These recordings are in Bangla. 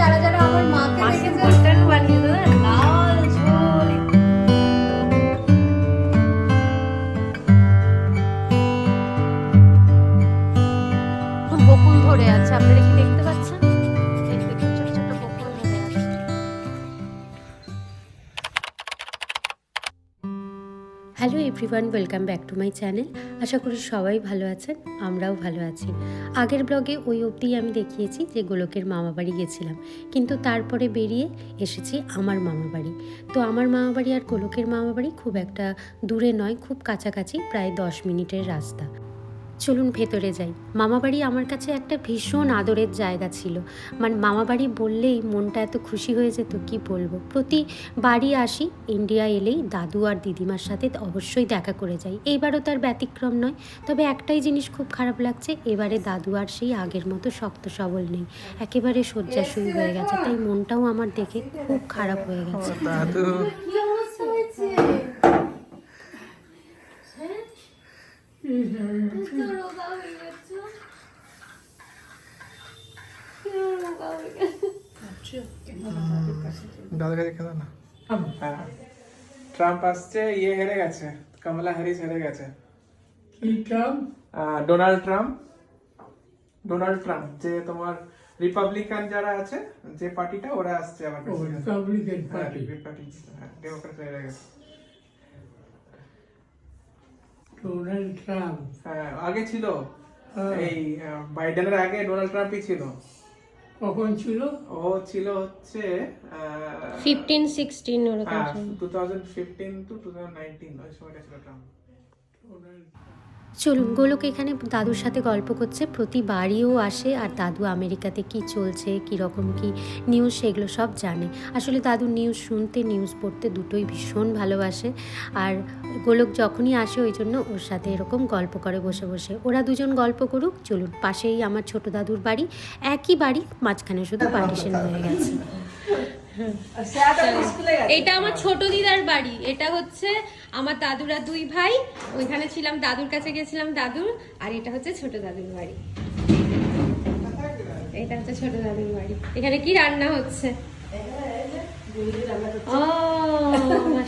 যারা যারা everyone welcome back to my channel আশা করি সবাই ভালো আছেন, আমরাও ভালো আছি। আগের ব্লগে ওই অবধি আমি দেখিয়েছি যে গোলকের মামা বাড়ি গেছিলাম। কিন্তু তারপরে বেরিয়ে এসেছি আমার মামা বাড়ি তো আমার মামা বাড়ি আর গোলকের মামা বাড়ি খুব একটা দূরে নয়, খুব কাছাকাছি, প্রায় দশ মিনিটের রাস্তা। চলুন ভেতরে যাই। মামাবাড়ি আমার কাছে একটা ভীষণ আদরের জায়গা ছিল। মানে মামাবাড়ি বললেই মনটা এত খুশি হয়ে যেত কি বলব? প্রতি বাড়ি আসি ইন্ডিয়া এলেই দাদু আর দিদিমার সাথে অবশ্যই দেখা করে যাই। এইবারও তার ব্যতিক্রম নয়। তবে একটাই জিনিস খুব খারাপ লাগছে এবারে দাদু আর সেই আগের মতো শক্ত সবল নেই। একেবারে শয্যাশুয়ী হয়ে গেছে তাই মনটাও আমার দেখে খুব খারাপ হয়ে গেছে। দাদু। দাদুকে দেখে দাও না। ট্রাম্প আসছে ইয়ে হেরে গেছে কমলা হ্যারিস হেরে গেছে। ডোনাল্ড ট্রাম্প ডোনাল্ড ট্রাম্প যে তোমার রিপাবলিকান যারা আছে যে পার্টিটা ওরা আসছে আবার রিপাবলিকান পার্টি হ্যাঁ ডেমোক্রেট হেরে গেছে। Donald Trump. হ্যাঁ আগে ছিল। হ্যাঁ। এই বাইডেনের আগে ডোনাল্ড ট্রাম্পই ছিল। কখন ছিল? ও ছিল হচ্ছে ফিফটিন সিক্সটিন ওরকম হ্যাঁ two thousand fifteen to two thousand nineteen ওই সময়টা ছিল ট্রাম্প। ডোনাল্ড চলুন, গোলক এখানে দাদুর সাথে গল্প করছে। প্রতি বাড়িও আসে, আর দাদু আমেরিকাতে কি চলছে, কি রকম কি নিউজ সেগুলো সব জানে। আসলে দাদু নিউজ শুনতে নিউজ পড়তে দুটোই ভীষণ ভালোবাসে। আর গোলক যখনই আসে, ওই জন্য ওর সাথে এরকম গল্প করে বসে বসে। ওরা দুজন গল্প করুক, চলুন, পাশেই আমার ছোট দাদুর বাড়ি। একই বাড়ি মাঝখানে শুধু পার্টিশন হয়ে গেছে। এটা আমার ছোট দিদার বাড়ি। এটা হচ্ছে আমার দাদুরা দুই ভাই। ওইখানে ছিলাম দাদুর কাছে গেছিলাম দাদুর আর এটা হচ্ছে ছোট দাদুর বাড়ি। এটা হচ্ছে ছোট দাদুর বাড়ি। এখানে কি রান্না হচ্ছে? ও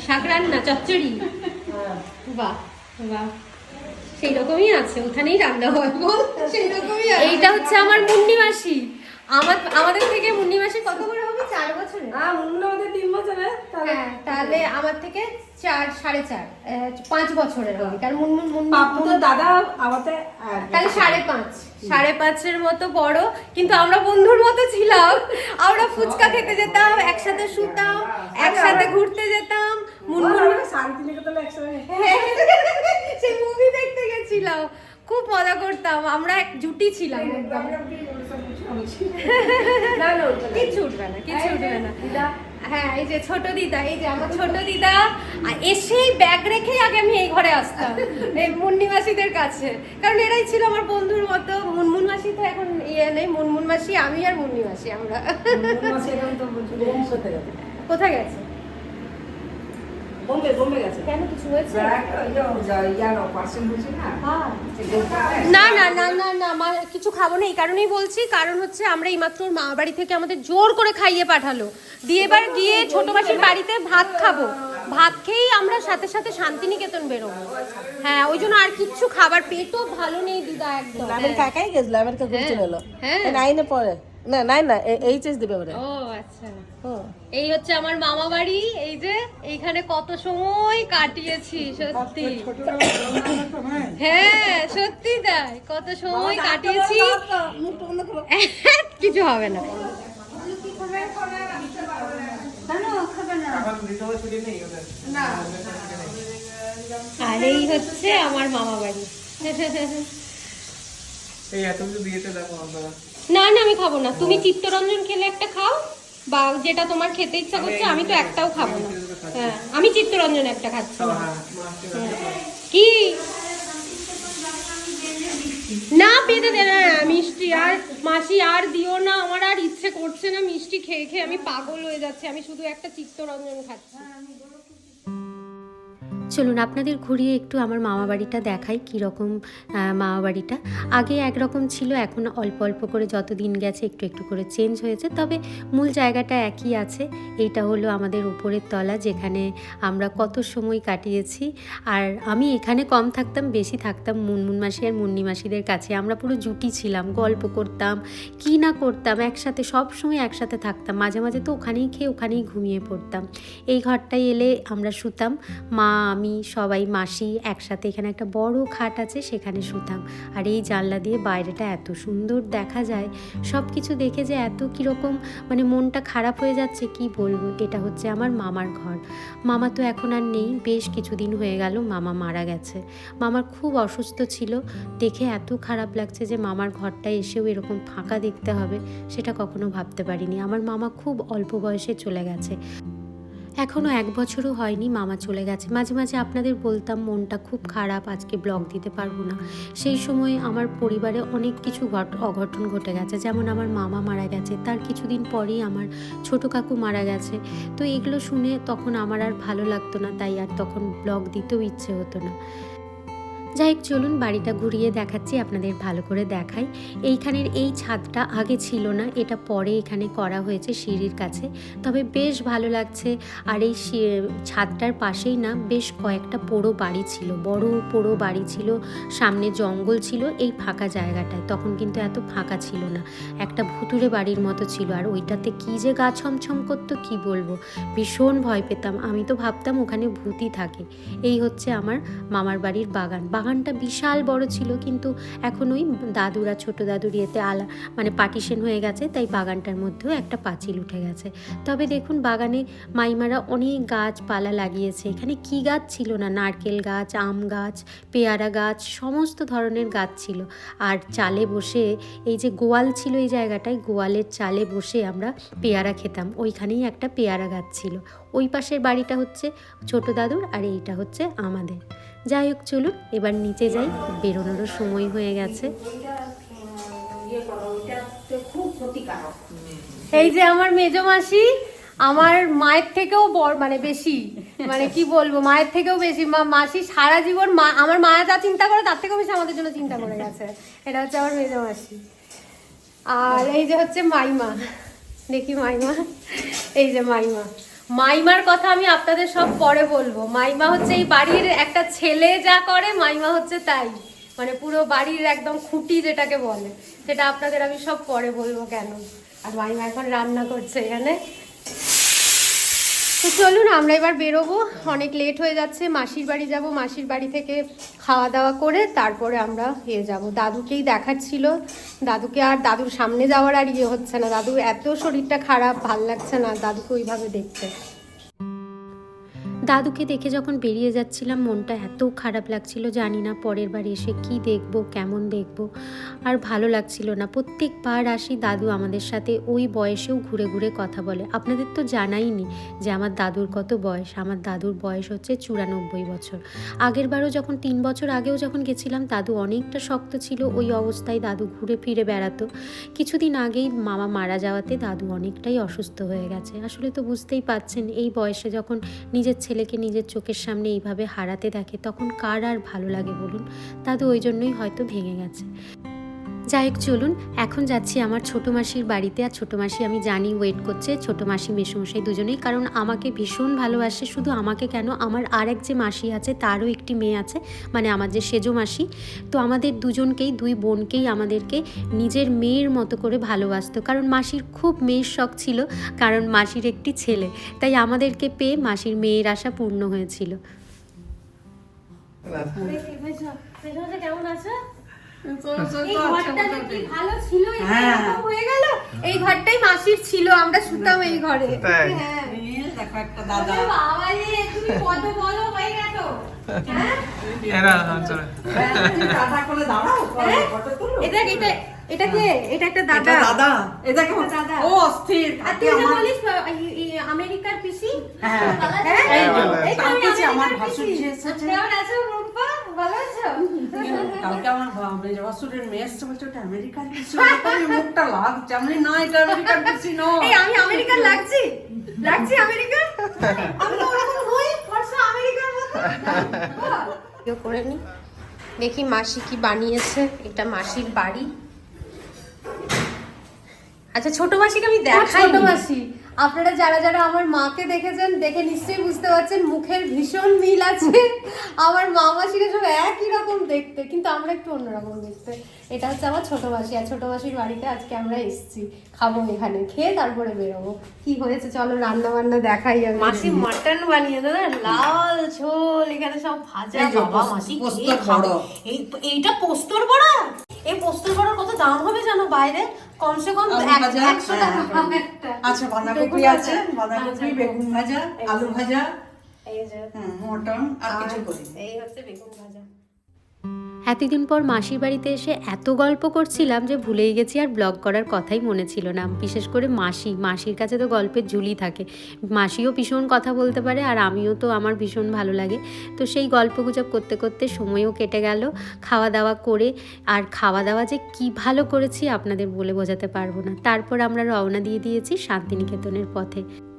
শাক রান্না চচ্চড়ি। বাহ বাহ। সেই রকমই আছে ওখানেই রান্না হয় বল। সেই রকমই এইটা হচ্ছে আমার মুন্নি মাসি আমার আমাদের থেকে মুন্নি মাসি কত চার বছরে? হ্যাঁ তাহলে আমার থেকে চার সাড়ে চার পাঁচ বছরের হবে। কারণ মুনমুন দাদা আমাদের তাহলে সাড়ে পাঁচ। সাড়ে পাঁচের মতো বড় কিন্তু আমরা বন্ধুর মতো ছিলাম। আমরা ফুচকা খেতে যেতাম একসাথে শুতাম একসাথে ঘুরতে যেতাম। মুনমুন শান্তিনিকেতনে একসঙ্গে সেই মুভি দেখতে গেছিলাম। খুব মজা করতাম। আমরা এক জুটি ছিলাম। না না ওটা উঠবে না কিচ্ছু উঠবে না। হ্যাঁ এই যে ছোট দিদা এই যে আমার ছোট দিদা। এসেই ব্যাগ রেখেই আগে আমি এই ঘরে আসতাম এই মুন্নি মাসিদের কাছে। কারণ এরাই ছিল আমার বন্ধুর মতো। মুনমুন মাসি তো এখন ইয়ে নেই মুনমুন মাসি আমি আর মুন্নি মাসি আমরা। কোথায় গেছে? বোম্বে বোম্বে গেছে। কেন কিছু হয়েছে? না? হ্যাঁ। গেছে। না না না না না আমার কিছু খাব না এই কারণেই বলছি কারণ হচ্ছে আমরা এইমাত্র মা বাড়ি থেকে আমাদের জোর করে খাইয়ে পাঠালো। দিয়ে এবার গিয়ে ছোট মাসির বাড়িতে ভাত খাব। ভাত খেয়েই আমরা সাথে সাথে শান্তিনিকেতন বেরোবো। হ্যাঁ ওই জন্য আর কিচ্ছু খাবার পেটও ভালো নেই দিদা একদম। আমেরিকা একাই গেছিল আমেরিকা ঘুরে চলে এলো। হ্যাঁ। নাইনে পরে না নাইন না এইচএস দিবে ওরে। ও আচ্ছা। এই হচ্ছে আমার মামা বাড়ি এই যে এইখানে কত সময় কাটিয়েছি সত্যি। হ্যাঁ সত্যি তাই কত সময় কাটিয়েছি। কিছু হবে না। নেই আর এই হচ্ছে আমার মামা বাড়ি। এই এত কিছু দিয়েছে দেখো আমরা। না না আমি খাব না। তুমি চিত্তরঞ্জন খেলে একটা খাও বা যেটা তোমার খেতে ইচ্ছা করছে আমি তো একটাও খাব না। হ্যাঁ আমি চিত্তরঞ্জন একটা খাচ্ছি। হ্যাঁ কি? না পেতে দে না মিষ্টি আর মাসি আর দিও না আমার আর ইচ্ছে করছে না মিষ্টি খেয়ে খেয়ে। আমি পাগল হয়ে যাচ্ছে আমি শুধু একটা চিত্তরঞ্জন খাচ্ছি। চলুন আপনাদের ঘুরিয়ে একটু আমার মামা বাড়িটা দেখাই কীরকম মামা বাড়িটা আগে একরকম ছিল, এখন অল্প অল্প করে যত দিন গেছে একটু একটু করে চেঞ্জ হয়েছে। তবে মূল জায়গাটা একই আছে, এইটা হলো আমাদের উপরের তলা যেখানে আমরা কত সময় কাটিয়েছি। আর আমি এখানে কম থাকতাম, বেশি থাকতাম মুনমুন মাসি আর মুন্নি মাসিদের কাছে। আমরা পুরো জুটি ছিলাম, গল্প করতাম, কি না করতাম, একসাথে সব সময় একসাথে থাকতাম। মাঝে মাঝে তো ওখানেই খেয়ে, ওখানেই ঘুমিয়ে পড়তাম। এই ঘরটায় এলে আমরা শুতাম। মা, আমি সবাই, মাসি একসাথে এখানে একটা বড় খাট আছে, সেখানে শুতাম। আর এই জানলা দিয়ে বাইরেটা এত সুন্দর দেখা যায় সব কিছু দেখে যে এত কীরকম মানে মনটা খারাপ হয়ে যাচ্ছে, কি বলব? এটা হচ্ছে আমার মামার ঘর। মামা তো এখন আর নেই, বেশ কিছুদিন হয়ে গেল, মামা মারা গেছে। মামার খুব অসুস্থ ছিল, দেখে এত খারাপ লাগছে যে মামার ঘরটা এসেও এরকম ফাঁকা দেখতে হবে, সেটা কখনো ভাবতে পারিনি। আমার মামা খুব অল্প বয়সে চলে গেছে। এখনও এক বছরও হয়নি মামা চলে গেছে। মাঝে মাঝে আপনাদের বলতাম মনটা খুব খারাপ, আজকে ব্লগ দিতে পারব না। সেই সময়ে আমার পরিবারে অনেক কিছু ঘট, অঘটন ঘটে গেছে। যেমন আমার মামা মারা গেছে, তার কিছুদিন পরেই আমার ছোট কাকু মারা গেছে। তো এগুলো শুনে তখন আমার আর ভালো লাগতো না, তাই আর তখন ব্লগ দিতেও ইচ্ছে হতো না। যাই হোক চলুন বাড়িটা ঘুরিয়ে দেখাচ্ছি, আপনাদের ভালো করে দেখাই। এইখানের এই ছাদটা আগে ছিল না, এটা পরে এখানে করা হয়েছে সিঁড়ির কাছে। তবে বেশ ভালো লাগছে, আর এই ছাদটার পাশেই না বেশ কয়েকটা পোড়ো বাড়ি ছিল। বড় পোড়ো বাড়ি ছিল, সামনে জঙ্গল ছিল, এই ফাঁকা জায়গাটায়। তখন কিন্তু এত ফাঁকা ছিল না। একটা ভুতুরে বাড়ির মতো ছিল, আর ওইটাতে কি যে গা ছমছম করতো, কি বলব? ভীষণ ভয় পেতাম। আমি তো ভাবতাম ওখানে ভূতই থাকে। এই হচ্ছে আমার মামার বাড়ির বাগান। বাগানটা বিশাল বড় ছিল, কিন্তু এখন ওই দাদুরা, ছোট দাদুর ইয়েতে আলা মানে পার্টিশন হয়ে গেছে, তাই বাগানটার মধ্যেও একটা পাঁচিল উঠে গেছে। তবে দেখুন বাগানে মাইমারা অনেক গাছপালা লাগিয়েছে। এখানে কি গাছ ছিল না? নারকেল গাছ, আম গাছ, পেয়ারা গাছ, সমস্ত ধরনের গাছ ছিল। আর চালে বসে এই যে গোয়াল ছিল এই জায়গাটায়, গোয়ালের চালে বসে আমরা পেয়ারা খেতাম। ওইখানেই একটা পেয়ারা গাছ ছিল। ওই পাশের বাড়িটা হচ্ছে ছোট দাদুর আর এইটা হচ্ছে আমাদের। যাই হোক, চলুন, এবার নিচে যাই। বেরোনোরও সময় হয়ে গেছে। এই যে আমার মেজ মাসি, আমার মায়ের থেকেও বড় মানে বেশি মানে কি বলব, মায়ের থেকেও বেশি। মা, মাসি সারা জীবন মা, আমার মা যা চিন্তা করে, তার থেকেও বেশি আমাদের জন্য চিন্তা করে গেছে। এটা হচ্ছে আমার মেজ মাসি। আর এই যে হচ্ছে মাইমা। দেখি মাইমা। এই যে মাইমা। মাইমার কথা আমি আপনাদের সব পরে বলব। মাইমা হচ্ছে এই বাড়ির একটা ছেলে যা করে, মাইমা হচ্ছে তাই। মানে পুরো বাড়ির একদম খুঁটি যেটাকে বলে, সেটা আপনাদের আমি সব পরে বলব কেন? আর মাইমা এখন রান্না করছে এখানে। তো চলুন, আমরা এবার বেরোবো। অনেক লেট হয়ে যাচ্ছে, মাসির বাড়ি যাব। মাসির বাড়ি থেকে খাওয়া দাওয়া করে তারপরে আমরা ইয়ে যাব। দাদুকেই দেখাচ্ছিল। দাদুকে আর দাদুর সামনে যাওয়ার আর ইয়ে হচ্ছে না। দাদু এত শরীরটা খারাপ, ভালো লাগছে না। দাদুকে ওইভাবে দেখতে। দাদুকে দেখে যখন বেরিয়ে যাচ্ছিলাম, মনটা এত খারাপ লাগছিল, জানি না পরের বার এসে কি দেখব, কেমন দেখব। আর ভালো লাগছিল না। প্রত্যেকবার আসি দাদু আমাদের সাথে ওই বয়সেও ঘুরে ঘুরে কথা বলে। আপনাদের তো জানাইনি যে আমার দাদুর কত বয়স। আমার দাদুর বয়স হচ্ছে চুরানব্বই বছর। আগের বারও যখন তিন বছর আগেও যখন গেছিলাম, দাদু অনেকটা শক্ত ছিল। ওই অবস্থায় দাদু ঘুরে ফিরে বেড়াতো। কিছুদিন আগেই মামা মারা যাওয়াতে দাদু অনেকটাই অসুস্থ হয়ে গেছে। আসলে তো বুঝতেই পাচ্ছেন এই বয়সে যখন নিজের ছেলেকে নিজের চোখের সামনে এইভাবে হারাতে দেখে তখন কার আর ভালো লাগে বলুন? দাদু ওই জন্যই হয়তো ভেঙে গেছে। যাই হোক চলুন এখন যাচ্ছি আমার ছোটো মাসির বাড়িতে আর ছোটো মাসি আমি জানি ওয়েট করছে ছোটো মাসি মেসোমশাই দুজনেই কারণ আমাকে ভীষণ ভালোবাসে শুধু আমাকে কেন আমার আর এক যে মাসি আছে তারও একটি মেয়ে আছে মানে আমার যে সেজো মাসি তো আমাদের দুজনকেই দুই বোনকেই আমাদেরকে নিজের মেয়ের মতো করে ভালোবাসতো কারণ মাসির খুব মেয়ের শখ ছিল কারণ মাসির একটি ছেলে তাই আমাদেরকে পেয়ে মাসির মেয়ের আশা পূর্ণ হয়েছিল কেমন আছে এই হয়ে। গেল। এই ঘরটাই মাসির ছিল আমরা শুতাম এই ঘরে? হ্যাঁ। হয়ে গেল? এরা চলে? এটা কে এটা একটা দাদা। দাদা। এই দেখো দাদা। ও অস্থির। আর তুই যে বলিস আমেরিকার পিসি? হ্যাঁ? এই আমার ভাসুর যে এসেছে। কেমন আছো? রূপা ভালো আছো? কালকে আমার বাসুরের মেয়ে এসছে বলছে ওটা আমেরিকান কিছু মুখটা লাগছে। আমি না এটা আমেরিকান কিছু নয়। আমি আমেরিকার লাগছি? লাগছি আমেরিকার? আমি তো ওরকম হই ফর্সা আমেরিকার মতো। করে নি। দেখি মাসি কি বানিয়েছে। এটা মাসির বাড়ি। আচ্ছা ছোট মাসিকে আমি দেখাই ছোট মাসি। আপনারা যারা যারা আমার মাকে দেখেছেন, দেখে নিশ্চয়ই বুঝতে পারছেন, মুখের ভীষণ মিল আছে। আমার মা মাসিরা সব একই রকম দেখতে, কিন্তু আমরা একটু অন্যরকম দেখতে। এটা হচ্ছে আমার ছোট মাসি আর ছোট মাসির বাড়িতে আজকে আমরা এসেছি। খাব এখানে খেয়ে তারপরে বেরোবো। কি হয়েছে? চলো রান্না বান্না দেখাই আমি। মাসি মাটন বানিয়ে দেবে লাল ঝোল এখানে সব ভাজা বাবা মাসি। এই এইটা পোস্তর বড়া? এই পোস্তর বড়ার কত দাম হবে জানো? বাইরে কমসে কম আলু এক- ভাজা, একশো হ্যাঁ, টাকা হ্যাঁ। আচ্ছা বাঁধাকপি বেগুন আছে ভাজা। বাঁধাকপি বেগুন ভাজা আলু ভাজা এই যে। মটন আর কিছু করি এই হচ্ছে বেগুন ভাজা। এতদিন পর মাসির বাড়িতে এসে এত গল্প করছিলাম যে ভুলেই গেছি আর ব্লগ করার কথাই মনে ছিল না। বিশেষ করে মাসি, মাসির কাছে তো গল্পের ঝুলি থাকে। মাসিও ভীষণ কথা বলতে পারে আর আমিও তো আমার ভীষণ ভালো লাগে। তো সেই গল্প গুজব করতে করতে সময়ও কেটে গেল। খাওয়া দাওয়া করে আর খাওয়া দাওয়া যে কি ভালো করেছি আপনাদের বলে বোঝাতে পারব না। তারপর আমরা রওনা দিয়ে দিয়েছি শান্তিনিকেতনের পথে।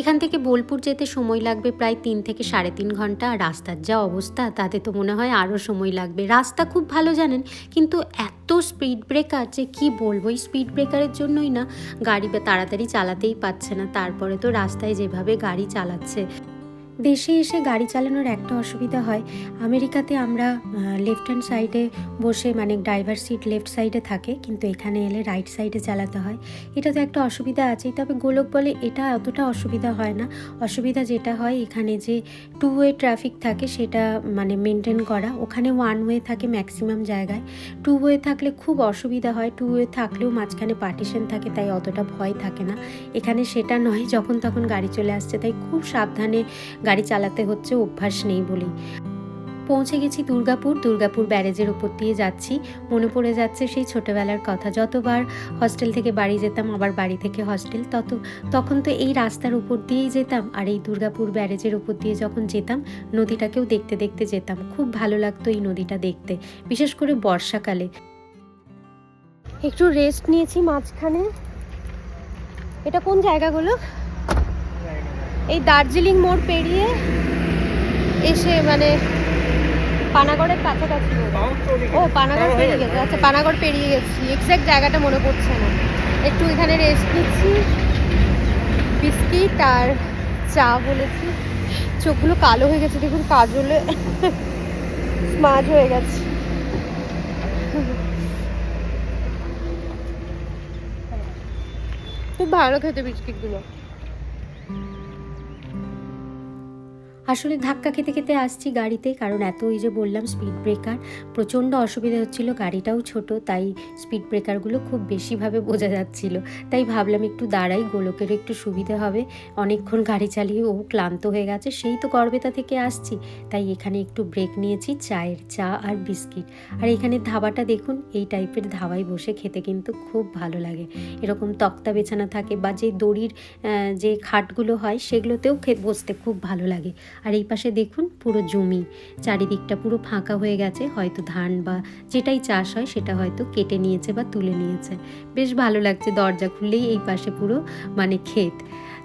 এখান থেকে বোলপুর যেতে সময় লাগবে প্রায় তিন থেকে সাড়ে তিন ঘণ্টা। রাস্তার যা অবস্থা, তাতে তো মনে হয় আরও সময় লাগবে। রাস্তা খুব ভালো জানেন, কিন্তু এত স্পিড ব্রেকার যে কি বলব, এই স্পিড ব্রেকারের জন্যই না গাড়ি তাড়াতাড়ি চালাতেই পারছে না। তারপরে তো রাস্তায় যেভাবে গাড়ি চালাচ্ছে। দেশে এসে গাড়ি চালানোর একটা অসুবিধা হয়। আমেরিকাতে আমরা লেফট হ্যান্ড সাইডে বসে মানে ড্রাইভার সিট লেফট সাইডে থাকে, কিন্তু এখানে এলে রাইট সাইডে চালাতে হয়। এটা তো একটা অসুবিধা আছেই, তবে গোলক বলে এটা অতটা অসুবিধা হয় না। অসুবিধা যেটা হয়, এখানে যে টু ওয়ে ট্রাফিক থাকে, সেটা মানে মেনটেন করা। ওখানে ওয়ান ওয়ে থাকে ম্যাক্সিমাম জায়গায়। টু ওয়ে থাকলে খুব অসুবিধা হয় টু ওয়ে থাকলেও মাঝখানে পার্টিশন থাকে, তাই অতটা ভয় থাকে না। এখানে সেটা নয়, যখন তখন গাড়ি চলে আসছে, তাই খুব সাবধানে গাড়ি চালাতে হচ্ছে, অভ্যাস নেই বলেই। পৌঁছে গেছি দুর্গাপুর দুর্গাপুর ব্যারেজের উপর দিয়ে যাচ্ছি। মনে পড়ে যাচ্ছে সেই ছোটোবেলার কথা। যতবার হস্টেল থেকে বাড়ি যেতাম, আবার বাড়ি থেকে হস্টেল তত, তখন তো এই রাস্তার উপর দিয়েই যেতাম। আর এই দুর্গাপুর ব্যারেজের উপর দিয়ে যখন যেতাম, নদীটাকেও দেখতে দেখতে যেতাম। খুব ভালো লাগতো এই নদীটা দেখতে, বিশেষ করে বর্ষাকালে। একটু রেস্ট নিয়েছি মাঝখানে। এটা কোন জায়গাগুলো? এই দার্জিলিং মোড় পেরিয়ে এসে মানে পানাগড়ের কাছাকাছি ও পানাগড় পেরিয়ে গেছে। আচ্ছা পানাগড় পেরিয়ে গেছি। এক্স্যাক্ট জায়গাটা মনে পড়ছে না। একটু এখানে রেস্ট নিচ্ছি। বিস্কিট আর চা বলেছি। চোখগুলো কালো হয়ে গেছে দেখুন কাজলে। স্মাজ হয়ে গেছে। খুব ভালো খেতে বিস্কিটগুলো। আসলে ধাক্কা খেতে খেতে আসছি গাড়িতে, কারণ এত ওই যে বললাম স্পিড ব্রেকার প্রচণ্ড অসুবিধা হচ্ছিল, গাড়িটাও ছোট, তাই স্পিড ব্রেকারগুলো খুব বেশিভাবে বোঝা যাচ্ছিল। তাই ভাবলাম একটু দাঁড়াই, গোলকের একটু সুবিধে হবে। অনেকক্ষণ গাড়ি চালিয়ে ও ক্লান্ত হয়ে গেছে, সেই তো গড়বেতা থেকে আসছি। তাই এখানে একটু ব্রেক নিয়েছি, চায়ের চা আর বিস্কিট। আর এখানে ধাবাটা দেখুন, এই টাইপের ধাবায় বসে খেতে কিন্তু খুব ভালো লাগে। এরকম তক্তা বেছানা থাকে বা যে দড়ির যে খাটগুলো হয়, সেগুলোতেও বসতে খুব ভালো লাগে। আর এই পাশে দেখুন পুরো জমি। চারিদিকটা পুরো ফাঁকা হয়ে গেছে, হয়তো ধান বা যেটাই চাষ হয় সেটা হয়তো কেটে নিয়েছে বা তুলে নিয়েছে। বেশ ভালো লাগছে দরজা খুললেই এই পাশে পুরো মানে ক্ষেত।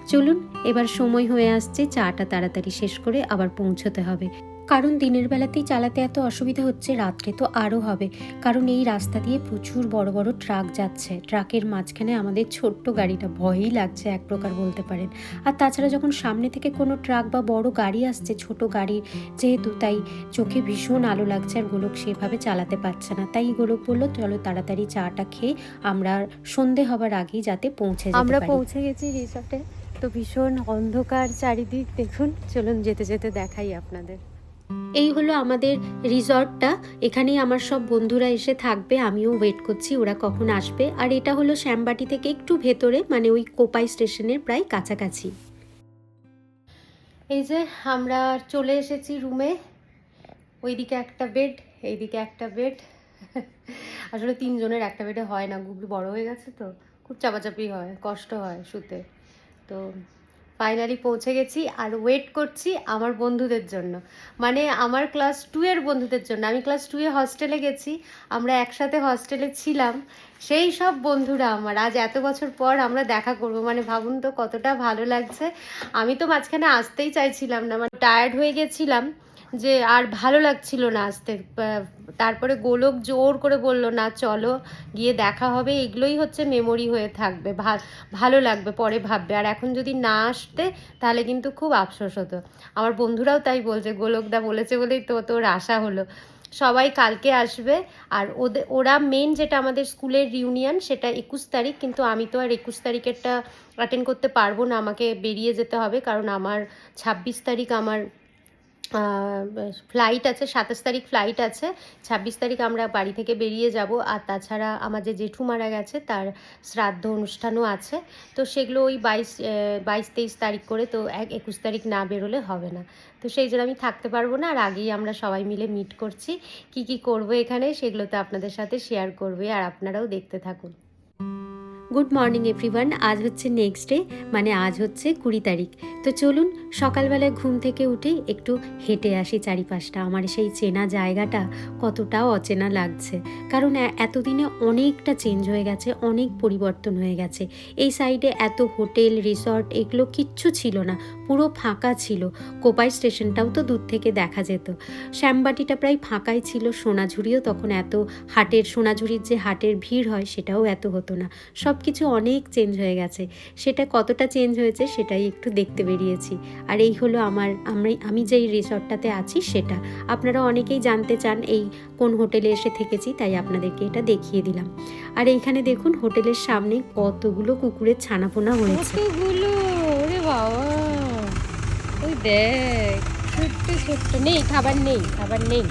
চলুন, এবার সময় হয়ে আসছে চাটা তাড়াতাড়ি শেষ করে আবার পৌঁছতে হবে। কারণ দিনের বেলাতেই চালাতে এত অসুবিধা হচ্ছে রাত্রে তো আরও হবে। কারণ এই রাস্তা দিয়ে প্রচুর বড় বড় ট্রাক যাচ্ছে। ট্রাকের মাঝখানে আমাদের ছোট্ট গাড়িটা ভয়ই লাগছে এক প্রকার বলতে পারেন। আর তাছাড়া যখন সামনে থেকে কোনো ট্রাক বা বড় গাড়ি আসছে ছোট গাড়ি যেহেতু তাই চোখে ভীষণ আলো লাগছে আর গোলক সেভাবে চালাতে পারছে না। তাই গোলক বলল চলো তাড়াতাড়ি চাটা খেয়ে আমরা সন্ধে হবার আগেই যাতে পৌঁছে আমরা পৌঁছে গেছি রিসর্টে তো ভীষণ অন্ধকার চারিদিক। দেখুন চলুন যেতে যেতে দেখাই আপনাদের। এই হলো আমাদের রিসর্টটা। এখানেই আমার সব বন্ধুরা এসে থাকবে। আমিও ওয়েট করছি ওরা কখন আসবে। আর এটা হলো শ্যামবাটি থেকে একটু ভেতরে মানে ওই কোপাই স্টেশনের প্রায় কাছাকাছি। এই যে আমরা চলে এসেছি রুমে ওইদিকে একটা বেড এইদিকে একটা বেড আসলে তিনজনের একটা বেডে হয় না। গুগলি বড় হয়ে গেছে তো। খুব চাপাচাপি হয়, কষ্ট হয় শুতে। তো ফাইনালি পৌঁছে গেছি আর ওয়েট করছি আমার বন্ধুদের জন্য। মানে আমার ক্লাস টু এর বন্ধুদের জন্য। আমি ক্লাস টু এ হস্টেলে গেছি, আমরা একসাথে হস্টেলে ছিলাম। সেই সব বন্ধুরা আমার, আজ এত বছর পর আমরা দেখা করব। মানে ভাবুন তো কতটা ভালো লাগছে। আমি তো মাঝখানে আসতেই চাইছিলাম না মানে টায়ার্ড হয়ে গেছিলাম। যে আর ভালো লাগছিল না আসতে। তারপরে গোলক জোর করে বলল, না, চলো, গিয়ে দেখা হবে। এগুলোই হচ্ছে মেমোরি হয়ে থাকবে। ভালো লাগবে, পরে ভাববে। আর এখন যদি না আসতে, তাহলে কিন্তু খুব আফসোস হতো। আমার বন্ধুরাও তাই বলছে, গোলকদা বলেছে বলেই তো তোর আশা হলো। সবাই কালকে আসবে, আর ওদের ওরা মেন যেটা আমাদের স্কুলের রিউনিয়ন সেটা একুশ তারিখ, কিন্তু আমি তো আর একুশ তারিখেরটা অ্যাটেন্ড করতে পারব না। আমাকে বেরিয়ে যেতে হবে, কারণ আমার ছাব্বিশ তারিখ আমার ফ্লাইট আছে, সাতাশ তারিখ ফ্লাইট আছে। ছাব্বিশ তারিখ আমরা বাড়ি থেকে বেরিয়ে যাব। আর তাছাড়া আমার যে জেঠু মারা গেছে, তার শ্রাদ্ধ অনুষ্ঠানও আছে। তো সেগুলো ওই বাইশ বাইশ, তেইশ তারিখ করে তো এক, একুশ তারিখ না বেরোলে হবে না। তো সেই জন্য আমি থাকতে পারব না। আর আগেই আমরা সবাই মিলে মিট করছি। কি কি করব এখানে, সেগুলো তো আপনাদের সাথে শেয়ার করবে। আর আপনারাও দেখতে থাকুন। গুড মর্নিং এভরিওয়ান আজ হচ্ছে নেক্সট ডে মানে আজ হচ্ছে কুড়ি তারিখ। তো চলুন, সকালবেলায় ঘুম থেকে উঠে একটু হেঁটে আসি চারিপাশটা। আমার সেই চেনা জায়গাটা কতটাও অচেনা লাগছে। কারণ এতদিনে অনেকটা চেঞ্জ হয়ে গেছে, অনেক পরিবর্তন হয়ে গেছে। এই সাইডে এত হোটেল রিসর্ট এগুলো কিচ্ছু ছিল না, পুরো ফাঁকা ছিল। কোপাই স্টেশনটাও তো দূর থেকে দেখা যেত। শ্যামবাটিটা প্রায় ফাঁকাই ছিল, সোনাঝুরিও তখন এত হাটের, সোনাঝুরির যে হাটের ভিড় হয়, সেটাও এত হতো না। সব কিছু অনেক চেঞ্জ হয়ে গেছে। সেটা কতটা চেঞ্জ হয়েছে সেটাই একটু দেখতে বেরিয়েছি। আর এই হলো আমার, আমি আমি যেই রিসর্টটাতে আছি সেটা। আপনারা অনেকেই জানতে চান এই কোন হোটেলে এসে থেকেছি, তাই আপনাদেরকে এটা দেখিয়ে দিলাম। আর এইখানে দেখুন হোটেলের সামনে কতগুলো কুকুরের ছানাপোনা হয়েছে। বাবা! ওই দেখ, ছোট্ট ছোট্ট। নেই, খাবার নেই খাবার নেই।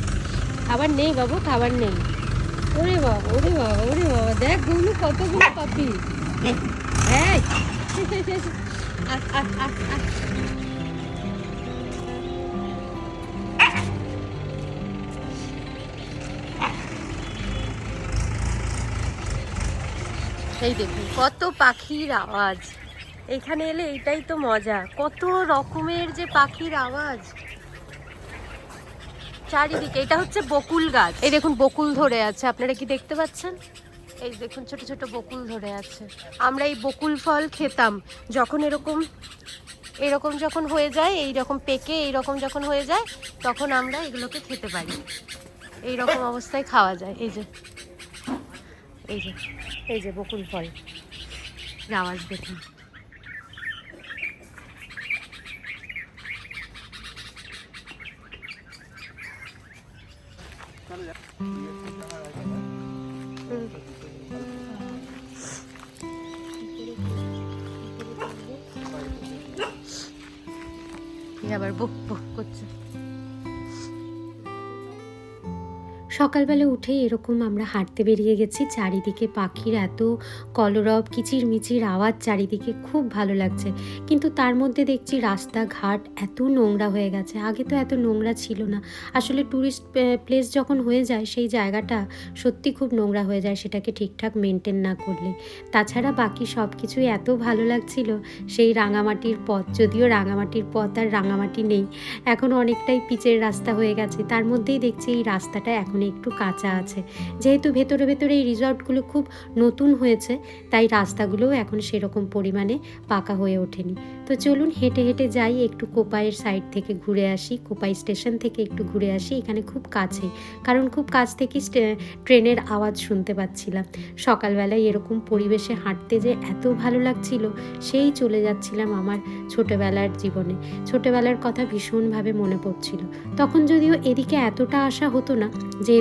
খাবার নেই বাবু, খাবার নেই। ওরে বাবা ওরে বাবা ওরে বাবা, দেখগুলো কতগুলো পাপি। হ্যাঁ এই দেখুন, কত পাখির আওয়াজ। এখানে এলে এটাই তো মজা। কত রকমের যে পাখির আওয়াজ। চারিদিকে, এটা হচ্ছে বকুল গাছ। এই দেখুন, বকুল ধরে আছে, আপনারা কি দেখতে পাচ্ছেন? এই দেখুন, ছোট ছোট বকুল ধরে আছে। আমরা এই বকুল ফল খেতাম, যখন এরকম এরকম যখন হয়ে যায় এই রকম পেকে এই রকম যখন হয়ে যায়, তখন আমরা এগুলোকে খেতে পারি। এই রকম অবস্থায় খাওয়া যায়, এই যে। এই যে এই যে বকুল ফল। আওয়াজ দেখুন। এই আবার বুক বুক করছে সকালবেলা উঠে এরকম আমরা হাঁটতে বেরিয়ে গেছি। চারিদিকে পাখির এত কলরব কিচির মিচির আওয়াজ চারিদিকে খুব ভালো লাগছে। কিন্তু তার মধ্যে দেখছি রাস্তাঘাট এত নোংরা হয়ে গেছে। আগে তো এত নোংরা ছিল না। আসলে ট্যুরিস্ট প্লেস যখন হয়ে যায়, সেই জায়গাটা সত্যি খুব নোংরা হয়ে যায় সেটাকে ঠিকঠাক মেনটেন না করলে। তাছাড়া বাকি সব কিছুই এত ভালো লাগছিল, সেই রাঙামাটির পথ। যদিও রাঙামাটির পথ আর রাঙামাটি নেই, এখন অনেকটাই পিচের রাস্তা হয়ে গেছে। তার মধ্যেই দেখছি এই রাস্তাটা এখন একটু কাঁচা আছে। যেহেতু ভেতরে ভেতরে এই রিসর্টগুলো খুব নতুন হয়েছে, তাই রাস্তাগুলোও এখন সেরকম পরিমাণে পাকা হয়ে ওঠেনি। তো চলুন হেঁটে হেঁটে যাই, একটু কোপাইয়ের সাইড থেকে ঘুরে আসি, কোপাই স্টেশন থেকে একটু ঘুরে আসি, এখানে খুব কাছে। কারণ খুব কাছ থেকে ট্রেনের আওয়াজ শুনতে পাচ্ছিলাম। সকালবেলায় এরকম পরিবেশে হাঁটতে যে এত ভালো লাগছিল, সেই চলে যাচ্ছিলাম আমার ছোটোবেলার জীবনে। ছোটোবেলার কথা ভীষণভাবে মনে পড়ছিল। তখন যদিও এদিকে এতটা আশা হতো না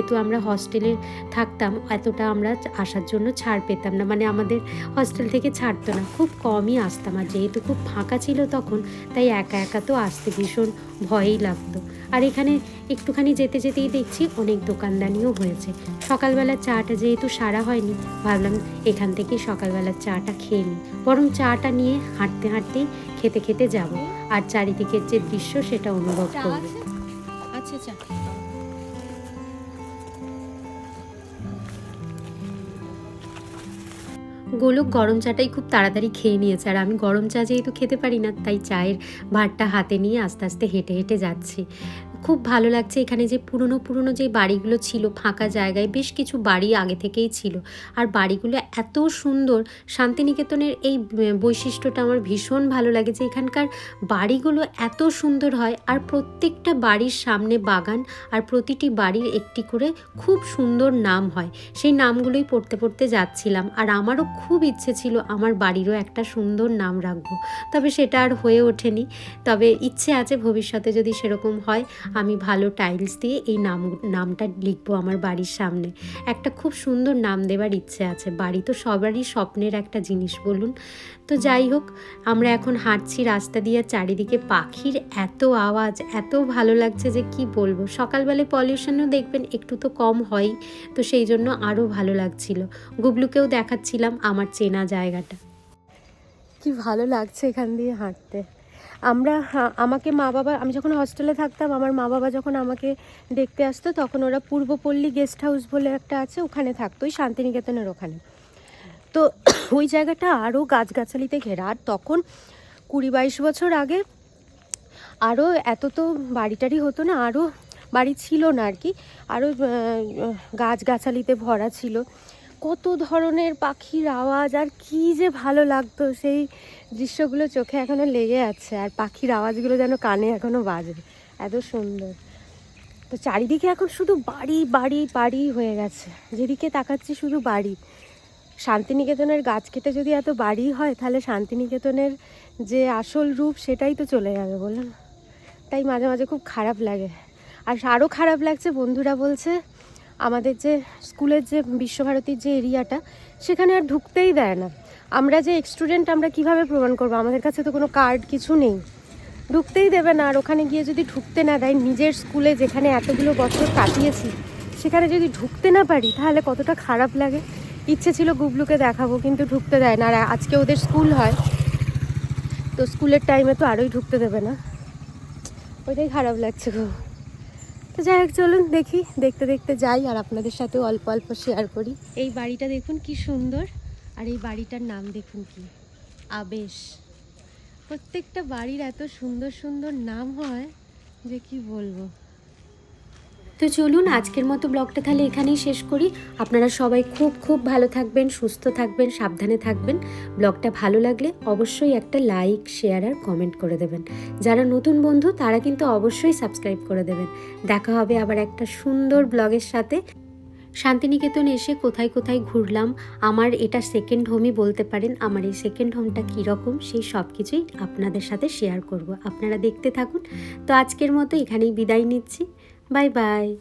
যেহেতু আমরা হস্টেলে থাকতাম এতটা আমরা আসার জন্য ছাড় পেতাম না। মানে আমাদের হস্টেল থেকে ছাড়তো না খুব কমই আসতাম। আর যেহেতু খুব ফাঁকা ছিল তখন তাই একা একা তো আসতে ভীষণ ভয়ই লাগতো। আর এখানে একটুখানি যেতে যেতেই দেখছি অনেক দোকানদানিও হয়েছে। সকালবেলা চাটা যেহেতু সারা হয়নি ভাবলাম এখান থেকেই সকালবেলার চাটা খেয়ে নিই। বরং চাটা নিয়ে হাঁটতে হাঁটতেই খেতে খেতে যাব। আর চারিদিকের যে দৃশ্য সেটা অনুভব করবে। আচ্ছা আচ্ছা গোলক গরম চাটাই খুব তাড়াতাড়ি খেয়ে নিয়েছে। আর আমি গরম চা যেহেতু খেতে পারি না, তাই চায়ের ভাতটা হাতে নিয়ে আস্তে আস্তে হেঁটে হেঁটে যাচ্ছি। খুব ভালো লাগছে এখানে যে পুরনো পুরনো যে বাড়িগুলো ছিল ফাঁকা জায়গায়, বেশ কিছু বাড়ি আগে থেকেই ছিল। আর বাড়িগুলো এত সুন্দর, শান্তিনিকেতনের এই বৈশিষ্ট্যটা আমার ভীষণ ভালো লাগে যে এখানকার বাড়িগুলো এত সুন্দর হয় আর প্রত্যেকটা বাড়ির সামনে বাগান আর প্রতিটি বাড়ির একটি করে খুব সুন্দর নাম হয়। সেই নামগুলোই পড়তে পড়তে যাচ্ছিলাম আর আমারও খুব ইচ্ছে ছিল আমার বাড়িরও একটা সুন্দর নাম রাখব। তবে সেটা আর হয়ে ওঠেনি। তবে ইচ্ছে আছে ভবিষ্যতে যদি সেরকম হয় আমি ভালো টাইলস দিয়ে এই নাম, নামটা লিখব আমার বাড়ির সামনে। একটা খুব সুন্দর নাম দেওয়ার ইচ্ছে আছে। বাড়ি তো সবারই স্বপ্নের একটা জিনিস বলুন। তো যাই হোক, আমরা এখন হাঁটছি রাস্তা দিয়ে, চারিদিকে পাখির এত আওয়াজ, এত ভালো লাগছে যে কি বলব। সকালবেলায় পলিউশনও দেখবেন, একটু তো কম হয় তো সেই জন্য আরও ভালো লাগছিল। গুবলুকেও দেখাচ্ছিলাম আমার চেনা জায়গাটা। কি ভালো লাগছে এখান দিয়ে হাঁটতে। আমরা হা- আমাকে মা বাবা, আমি যখন হস্টেলে থাকতাম, আমার মা বাবা যখন আমাকে দেখতে আসতো, তখন ওরা পূর্বপল্লী গেস্ট হাউস বলে একটা আছে, ওখানে থাকতো, ওই শান্তিনিকেতনের ওখানে। তো ওই জায়গাটা আরও গাছগাছালিতে ঘেরা। আর তখন কুড়ি বাইশ বছর আগে আরও এত তো বাড়ি টাড়ি হতো না আরও বাড়ি ছিল না আর কি আরও গাছগাছালিতে ভরা ছিল। কত ধরনের পাখির আওয়াজ, আর কি যে ভালো লাগতো সেই দৃশ্যগুলো চোখে এখনও লেগে আছে, আর পাখির আওয়াজগুলো যেন কানে এখনও বাজে। এত সুন্দর। তো চারিদিকে এখন শুধু বাড়ি বাড়ি বাড়ি হয়ে গেছে। যেদিকে তাকাচ্ছি শুধু বাড়ি। শান্তিনিকেতনের গাছ কেটে যদি এত বাড়ি হয়, তাহলে শান্তিনিকেতনের যে আসল রূপ সেটাই তো চলে যাবে বলুন তাই মাঝে মাঝে খুব খারাপ লাগে। আর আরও খারাপ লাগছে, বন্ধুরা বলছে, আমাদের যে স্কুলের যে বিশ্বভারতীর যে এরিয়াটা, সেখানে আর ঢুকতেই দেয় না। আমরা যে স্টুডেন্ট আমরা কীভাবে প্রমাণ করব? আমাদের কাছে তো কোনো কার্ড কিছু নেই। ঢুকতেই দেবে না। আর ওখানে গিয়ে যদি ঢুকতে না দেয়, নিজের স্কুলে যেখানে এতগুলো বছর কাটিয়েছি, সেখানে যদি ঢুকতে না পারি, তাহলে কতটা খারাপ লাগে? ইচ্ছে ছিল গুবলুকে দেখাবো, কিন্তু ঢুকতে দেয় না। আর আজকে ওদের স্কুল হয়, তো স্কুলের টাইমে তো আরোই ঢুকতে দেবে না। ওইটাই খারাপ লাগছে খুব তো যাই হোক, চলুন দেখি। দেখতে দেখতে যাই, আর আপনাদের সাথেও অল্প অল্প শেয়ার করি। এই বাড়িটা দেখুন কি সুন্দর। আর এই বাড়িটার নাম দেখুন কি? আবেশ। প্রত্যেকটা বাড়ির এত সুন্দর সুন্দর নাম হয় যে কি বলব? তো চলুন, আজকের মতো ব্লগটা তাহলে এখানেই শেষ করি। আপনারা সবাই খুব খুব ভালো থাকবেন, সুস্থ থাকবেন, সাবধানে থাকবেন। ব্লগটা ভালো লাগলে অবশ্যই একটা লাইক, শেয়ার আর কমেন্ট করে দেবেন। যারা নতুন বন্ধু, তারা কিন্তু অবশ্যই সাবস্ক্রাইব করে দেবেন। দেখা হবে আবার একটা সুন্দর ব্লগের সাথে। শান্তিনিকেতন এসে কোথায় কোথায় ঘুরলাম, আমার এটা সেকেন্ড হোমই বলতে পারেন, আমার এই সেকেন্ড হোমটা কীরকম, সেই সব কিছুই আপনাদের সাথে শেয়ার করব। আপনারা দেখতে থাকুন। তো আজকের মতো এখানেই বিদায় নিচ্ছি। Bye bye